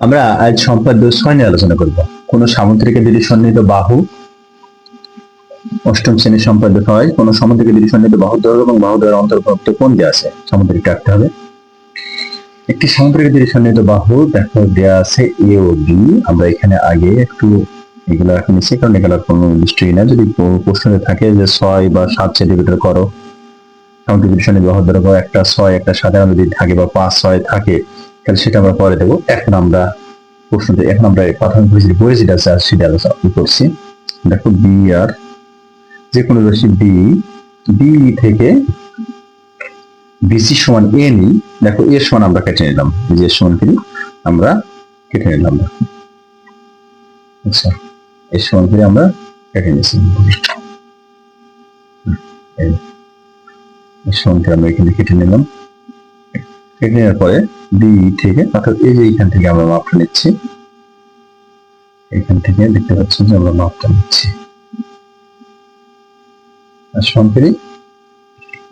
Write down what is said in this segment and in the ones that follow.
আমরা আজ সম্পাদ্য ছয় নিয়ে আলোচনা করব। কোন সামুদ্রিক দৃঢ় সন্নিহিত বাহু, অষ্টম শ্রেণির সম্পাদ্য হয়, কোন সামুদ্রিক দৃঢ় সন্নিহিত বাহু দৈর্ঘ্য এবং বাহু দ্বয়ের অন্তর্ভুক্ত কোন দেওয়া আছে? সামুদ্রিক রাখতে হবে। একটি সামুদ্রিক দৃঢ় সন্নিহিত বাহু দেখো দেওয়া আছে এ ও বি আমরা এখানে আগে একটু এগুলো নিচ্ছি কারণ এগুলোর কোনো নিশ্চয়ই না যদি প্রশ্নে থাকে যে ছয় বা সাত সেন্টিমিটার করো, সামুদ্রিক দৃঢ় সন্নিহিত বাহু দৈর্ঘ্য একটা ছয়, একটা সাধারণ যদি থাকে বা পাঁচ, ছয় থাকে তাহলে সেটা আমরা পরে দেবো এখন আমরা প্রশ্ন এখন আমরা প্রাথমিক যে বই যেটা আছে সেটা আলোচনা। করছি দেখো বি আর যে কোনো রাশি বি বি থেকে বিসি সমান এ নি দেখো এর সমান আমরা কেটে নিলাম। যে সমান কি? আমরা কেটে নিলাম। আচ্ছা এর সমান করে আমরা কেটে নিয়েছি? সমান আমরা এখানে কেটে নিলাম? কেটে নেওয়ার পরে বি থেকে, অর্থাৎ এই যে এইখান থেকে আমরা মাপটা নিচ্ছি এখান থেকে দেখতে পাচ্ছি যে আমরা মাপটা নিচ্ছি। আর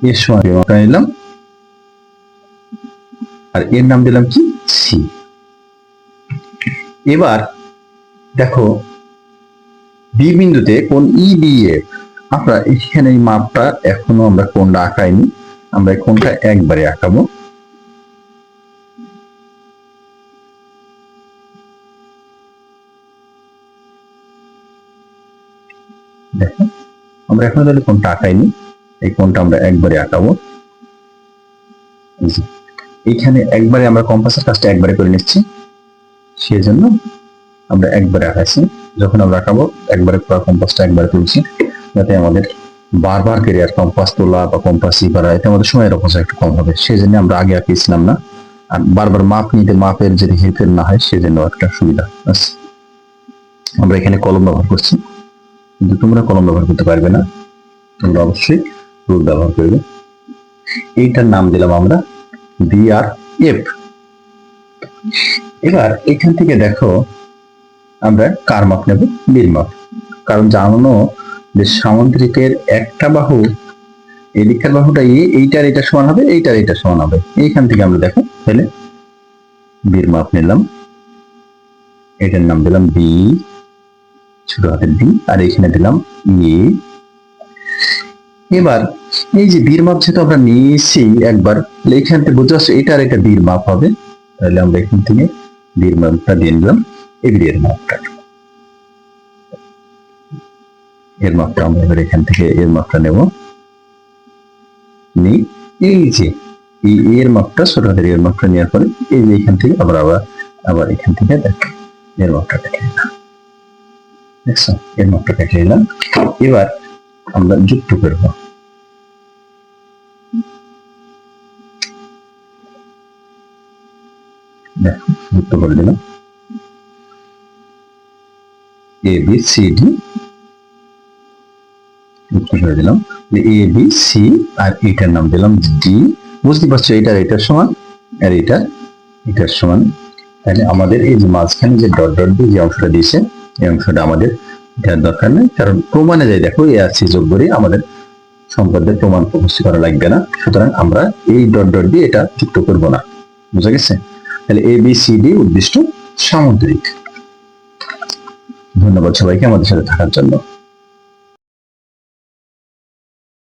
এর মাপটা নিলাম। আর এর নাম দিলাম কি? সি এবার দেখো বি বিন্দুতে কোন ই বি এফ আমরা এখানে এই মাপটা এখনও আমরা কোনটা আঁকাইনি, আমরা কোনটা একবারে আঁকাবো। দেখো, আমরা এখনও তাহলে কোনটা আঁকাইনি, এই কোনটা আমরা একবারে আঁকাবো। এই এইখানে একবারে আমরা কম্পাসের কাজটা একবারে করে নিচ্ছি, সেজন্য আমরা একবারে আঁকাইছি। যখন আমরা আঁকাবো, একবারে পুরো কম্পাসটা একবারে তুলছি, যাতে আমাদের বারবার করে আর কম্পাস তোলা বা কম্পাস ই করা, এতে আমাদের সময়ের অপচয় একটু কম হবে। সেই জন্য আমরা আগে আঁকিয়েছিলাম না। আর বারবার মাপ নিতে, মাপের যদি হেরফের না হয়, সেজন্য একটা সুবিধা। আমরা এখানে কলম ব্যবহার করছি। কিন্তু তোমরা কলম ব্যবহার করতে পারবে না। তোমরা অবশ্যই রুল ব্যবহার করবে। এইটার নাম দিলাম আমরা বি আর এফ এবার এখান থেকে দেখো, আমরা কার মাপ নেব? বির মাপ। কারণ জানো যে সামুদ্রিকের একটা বাহু এদিককার বাহুটা এ, এইটার এটা সমান হবে, এইটার এটা সমান হবে। এইখান থেকে আমরা দেখো, তাহলে বির মাপ নিলাম। এটার নাম দিলাম বি ছোট হাতের বি আর এখানে দিলাম এ। এবার, এই যে বীর মাপ যেহেতু আমরা নিয়েছি একবার এখান থেকে বুঝতে পারছ এটা আর এটা বীর মাপ হবে। তাহলে আমরা এখান থেকে বীর মাপটা দিয়ে নিলাম, এই বীরের মাপটা। এর মাপটা আমরা এবার এখান থেকে এর মাপটা নেব। নিই, এই যে, এই এর মাপটা, ছোট হাতের এর মাপটা নেওয়ার পরে, এই যে এখান থেকে আবার আবার আবার এখান থেকে দেখো, এর মাপটা কেটে নিলাম। দেখছ? এর মাপটা কেটে নিলাম। এবার আমরা যুক্ত করব। যুক্ত করে দিলাম। এ বি সি ডি যুক্ত করে দিলাম। এ বি সি আর এটার নাম দিলাম ডি বুঝতে পারছ, এটার এটার সমান আর এটা এটার সমান। তাহলে আমাদের এই যে মাঝখানে যে ডট ডট দিয়ে যে অংশটা দিয়েছে এই অংশটা আমাদের দেওয়ার দরকার নেই। কারণ প্রমাণে যাই দেখো এ আছে যোগ করে আমাদের সম্পদের প্রমাণ প্রকাশ করা লাগবে না। সুতরাং আমরা এই ডট ডট দিয়ে এটা যুক্ত করব না। বুঝা গেছে? তাহলে এ বি সি ডি উদ্দিষ্ট সামুদ্রিক। ধন্যবাদ সবাইকে আমাদের সাথে থাকার জন্য।